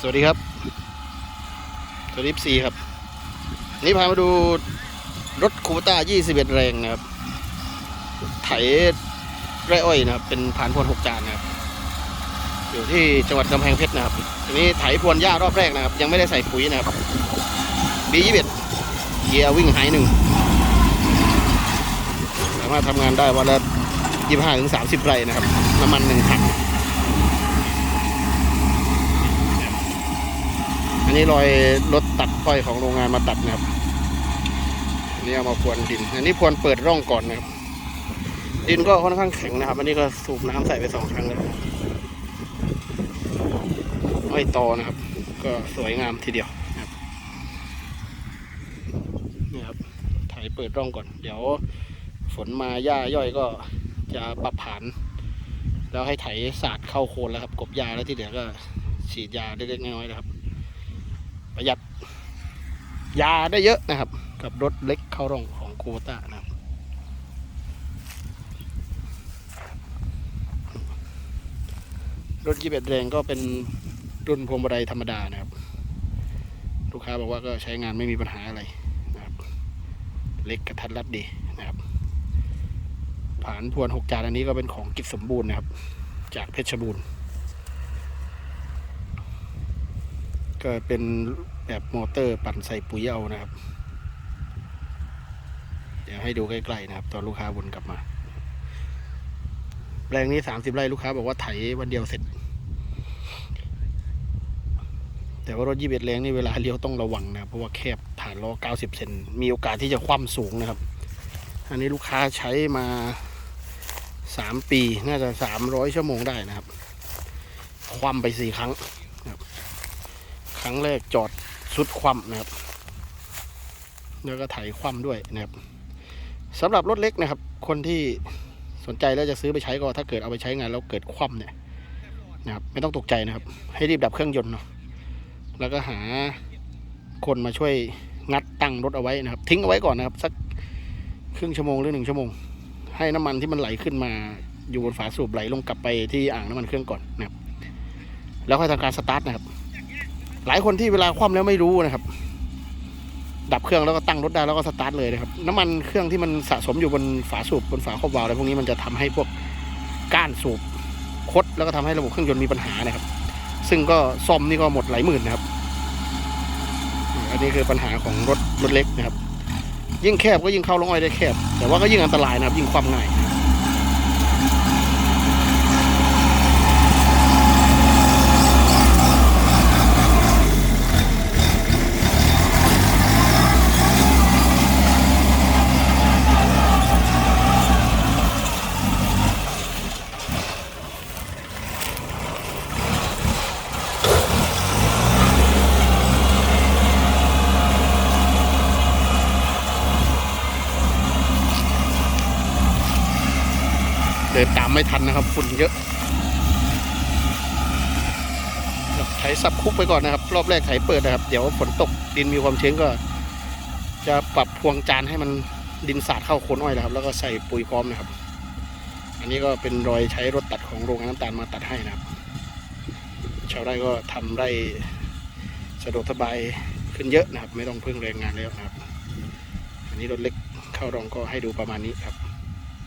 สวัสดีครับ สวัสดีซีครับ นี่พามาดูรถคูปต้า 21 แรงนะครับ ไถไร่อ้อยนะครับ เป็นผ่านพวนหกจานนะครับ อยู่ที่จังหวัดกำแพงเพชรนะครับ ทีนี้ไถพรวนหญ้ารอบแรกนะครับ ยังไม่ได้ใส่ปุ๋ยนะครับ B21 เกียร์วิ่งหายหนึ่ง สามารถทำงานได้วันละ25ถึง30 ไร่นะครับ น้ำมันหนึ่งถัง อั นี้รอยรถตัดอ้อยของโรงงานมาตัดนะครับอันนี้เอามาพรวนดิน อันนี้พรวนเปิดร่องก่อนนะครับ ดินก็ค่อนข้างแข็งนะครับอันนี้ก็สูบน้ำใส่ไปสองครั้งแล้วอ้อยตอนะครับ ก็สวยงามทีเดียวนะครับนี่ครับไถเปิดร่องก่อน เดี๋ยวฝนมาหญ้าย่อยก็จะปรับผ่านแล้วให้ไถสาดเข้าโคนแล้วครับ กบยาแล้วที่เหลือก็ฉีดยาเล็กๆน้อยๆนะครับ ประหยัดยาได้เยอะนะครับ กับรถเล็กเข้าร่องของโคต้านะครับรถยี่สิบแรงก็เป็นรุ่นพวงมาลัยธรรมดานะครับ ลูกค้าบอกว่าก็ใช้งานไม่มีปัญหาอะไรนะครับ เล็กกระทัดรัดดีนะครับผ่านพวนหกจานอันนี้ก็เป็นของกิจสมบูรณ์นะครับ จากเพชรบูรณ์ ก็เป็นแบบมอเตอร์ปั่นใส่ปุ๋ยเอานะครับ เดี๋ยวให้ดูใกล้ๆนะครับ ตอนลูกค้าวนกลับมา แปลงนี้สามสิบไร่ลูกค้าบอกว่าไถวันเดียวเสร็จ แต่ว่ารถยี่สิบเอ็ดแรงนี่เวลาเลี้ยวต้องระวังนะเพราะว่าแคบฐานล้อเก้าสิบเซนมีโอกาสที่จะคว่ำสูงนะครับ อันนี้ลูกค้าใช้มาสามปีน่าจะสามร้อยชั่วโมงได้นะครับ คว่ำไปสี่ครั้ง รั้งแรกจอดสุดคว่ำนะครับ แล้วก็ไถคว่ำด้วยนะครับสำหรับรถเล็กนะครับ คนที่สนใจแล้วจะซื้อไปใช้ก็ถ้าเกิดเอาไปใช้งานแล้วเกิดคว่ำเนี่ยนะครับ ไม่ต้องตกใจนะครับ ให้รีบดับเครื่องยนต์เนาะแล้วก็หาคนมาช่วยงัดตั้งรถเอาไว้นะครับ ทิ้งเอาไว้ก่อนนะครับ สักครึ่งชั่วโมงหรือหนึ่งชั่วโมง ให้น้ำมันที่มันไหลขึ้นมาอยู่บนฝาสูบไหลลงกลับไปที่อ่างน้ำมันเครื่องก่อนนะครับ แล้วค่อยทำการสตาร์ทนะครับ หลายคนที่เวลาคว่ำแล้วไม่รู้นะครับ ดับเครื่องแล้วก็ตั้งรถได้แล้วก็สตาร์ทเลยนะครับ น้ำมันเครื่องที่มันสะสมอยู่บนฝาสูบบนฝาครอบวาล์วอะไรพวกนี้มันจะทำให้พวกก้านสูบคดแล้วก็ทำให้ระบบเครื่องยนต์มีปัญหานะครับ ซึ่งก็ซ่อมนี่ก็หมดหลายหมื่นนะครับ อันนี้คือปัญหาของรถรถเล็กนะครับ ยิ่งแคบก็ยิ่งเข้าลงอ้อยได้แคบ แต่ว่าก็ยิ่งอันตรายนะครับ ยิ่งความง่าย เดินตามไม่ทันนะครับฝุ่นเยอะไถสับคุกไปก่อนนะครับ รอบแรกไถเปิดนะครับ เดี๋ยวฝนตกดินมีความชื้นก็ จะปรับพวงจานให้มันดินสาดเข้าโคนอ้อยนะครับ แล้วก็ใส่ปุ๋ยพร้อมนะครับ อันนี้ก็เป็นรอยใช้รถตัดของโรงงานน้ำตาลมาตัดให้นะครับ ชาวไร่ก็ทำได้สะดวกสบายขึ้นเยอะนะครับ ไม่ต้องพึ่งแรงงานแล้วนะครับ อันนี้รถเล็กเข้ารองก็ให้ดูประมาณนี้ครับ